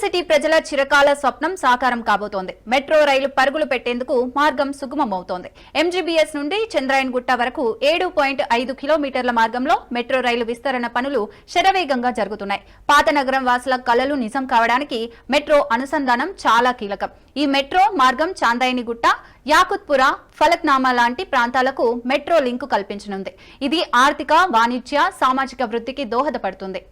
City ప్రజల చిరకాల స్వప్నం సాకారం కాబోతోంది. మెట్రో రైలు పరుగులు పెట్టేందుకు మార్గం సుగమమవుతోంది. ఎంజీబీఎస్ నుండి చంద్రాయన్ గుట్ట వరకు ఏడు పాయింట్ ఐదు కిలోమీటర్ల మార్గంలో మెట్రో రైలు విస్తరణ పనులు శరవేగంగా జరుగుతున్నాయి. పాత నగరం వాసుల కలలు నిజం కావడానికి మెట్రో అనుసంధానం చాలా కీలకం. ఈ మెట్రో మార్గం చాందాయినిగుట్ట యాకుత్పుర ఫలక్నామా లాంటి ప్రాంతాలకు మెట్రో లింకు కల్పించనుంది. ఇది ఆర్థిక వాణిజ్య సామాజిక వృద్ధికి దోహదపడుతుంది.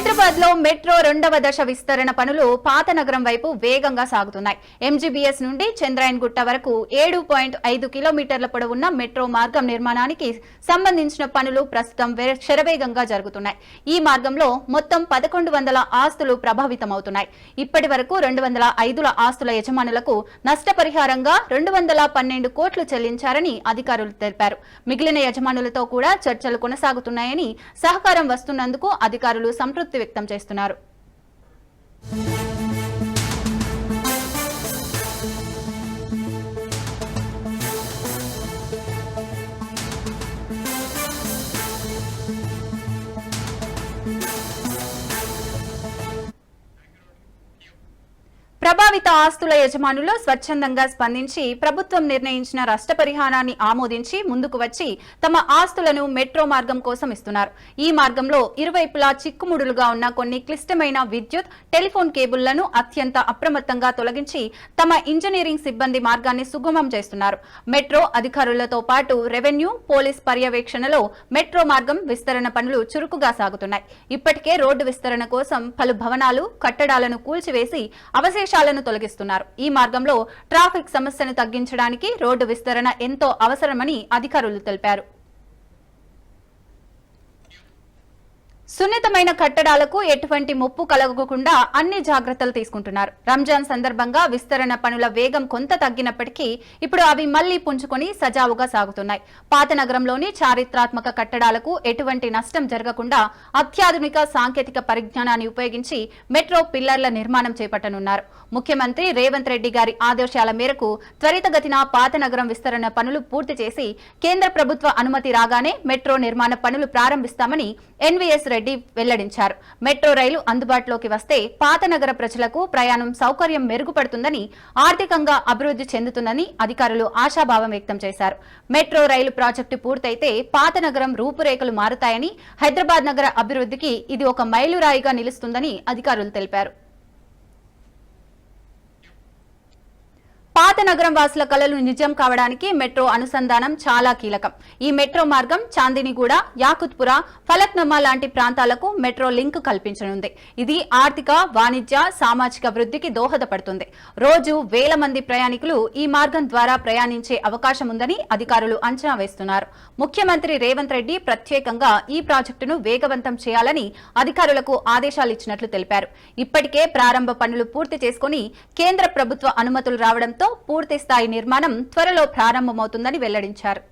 హైదరాబాద్లో మెట్రో రెండవ దశ విస్తరణ పనులు పాత నగరం వైపు వేగంగా సాగుతున్నాయి. ఎంజీబీఎస్ నుండి చంద్రాయన్ గుట్ట వరకు ఏడు పాయింట్ ఐదు కిలోమీటర్ల పొడవున్న మెట్రో మార్గం నిర్మాణానికి సంబంధించిన పనులు ప్రస్తుతం శరవేగంగా జరుగుతున్నాయి. ఈ మార్గంలో మొత్తం పదకొండు వందల ఆస్తులు ప్రభావితమవుతున్నాయి. ఇప్పటి వరకు రెండు వందల ఐదుల ఆస్తుల యజమానులకు నష్టపరిహారంగా రెండు వందల పన్నెండు కోట్లు చెల్లించారని అధికారులు తెలిపారు. మిగిలిన యజమానులతో కూడా చర్చలు కొనసాగుతున్నాయని సహకారం వస్తున్నందుకు అధికారులు సంతృప్తి వ్యక్తం చేస్తున్నారు. ప్రభావిత ఆస్తుల యజమానులు స్వచ్ఛందంగా స్పందించి ప్రభుత్వం నిర్ణయించిన నష్టపరిహారాన్ని ఆమోదించి ముందుకు వచ్చి తమ ఆస్తులను మెట్రో మార్గం కోసం ఇస్తున్నారు. ఈ మార్గంలో ఇరువైపులా చిక్కుముడులుగా ఉన్న కొన్ని క్లిష్టమైన విద్యుత్ టెలిఫోన్ కేబుళ్ళను అత్యంత అప్రమత్తంగా తొలగించి తమ ఇంజనీరింగ్ సిబ్బంది మార్గాన్ని సుగమం చేస్తున్నారు. మెట్రో అధికారులతో పాటు రెవెన్యూ పోలీస్ పర్యవేక్షణలో మెట్రో మార్గం విస్తరణ పనులు చురుకుగా సాగుతున్నాయి. ఇప్పటికే రోడ్డు విస్తరణ కోసం పలు భవనాలు కట్టడాలను కూల్చివేసి అవశేష అవశేషాలను తొలగిస్తున్నారు. ఈ మార్గంలో ట్రాఫిక్ సమస్యను తగ్గించడానికి రోడ్డు విస్తరణ ఎంతో అవసరమని అధికారులు తెలిపారు. సున్నితమైన కట్టడాలకు ఎటువంటి ముప్పు కలగకుండా అన్ని జాగ్రత్తలు తీసుకుంటున్నారు. రంజాన్ సందర్భంగా విస్తరణ పనుల వేగం కొంత తగ్గినప్పటికీ ఇప్పుడు అవి మళ్ళీ పుంజుకొని సజావుగా సాగుతున్నాయి. పాత నగరంలోని చారిత్రాత్మక కట్టడాలకు ఎటువంటి నష్టం జరగకుండా అత్యాధునిక సాంకేతిక పరిజ్ఞానాన్ని ఉపయోగించి మెట్రో పిల్లర్ల నిర్మాణం చేపట్టనున్నారు. ముఖ్యమంత్రి రేవంత్ రెడ్డి గారి ఆదేశాల మేరకు త్వరితగతిన పాత నగరం విస్తరణ పనులు పూర్తి చేసి కేంద్ర ప్రభుత్వ అనుమతి రాగానే మెట్రో నిర్మాణ పనులు ప్రారంభిస్తామని ఎన్వీఎస్ రెడ్డి వెల్లడించారు. మెట్రో రైలు అందుబాటులోకి వస్తే పాత నగర ప్రజలకు ప్రయాణం సౌకర్యం మెరుగుపడుతుందని ఆర్థికంగా అభివృద్ధి చెందుతుందని అధికారులు ఆశాభావం వ్యక్తం చేశారు. మెట్రో రైలు ప్రాజెక్టు పూర్తయితే పాత నగరం రూపురేఖలు మారుతాయని హైదరాబాద్ నగర అభివృద్ధికి ఇది ఒక మైలురాయిగా నిలుస్తుందని అధికారులు తెలిపారు. పాత నగరం వాసుల కళలు నిజం కావడానికి మెట్రో అనుసంధానం చాలా కీలకం. ఈ మెట్రో మార్గం చాందినిగూడ యాకుత్పుర ఫలక్నమా లాంటి ప్రాంతాలకు మెట్రో లింక్ కల్పించనుంది. ఇది ఆర్థిక వాణిజ్య సామాజిక వృద్ధికి దోహదపడుతుంది. రోజు వేల మంది ప్రయాణికులు ఈ మార్గం ద్వారా ప్రయాణించే అవకాశం ఉందని అధికారులు అంచనా వేస్తున్నారు. ముఖ్యమంత్రి రేవంత్ రెడ్డి ప్రత్యేకంగా ఈ ప్రాజెక్టును వేగవంతం చేయాలని అధికారులకు ఆదేశాలు ఇచ్చినట్లు తెలిపారు. ఇప్పటికే ప్రారంభ పనులు పూర్తి చేసుకుని కేంద్ర ప్రభుత్వ అనుమతులు రావడంతో పూర్తి స్థాయి నిర్మాణం త్వరలో ప్రారంభమవుతుందని వెల్లడించారు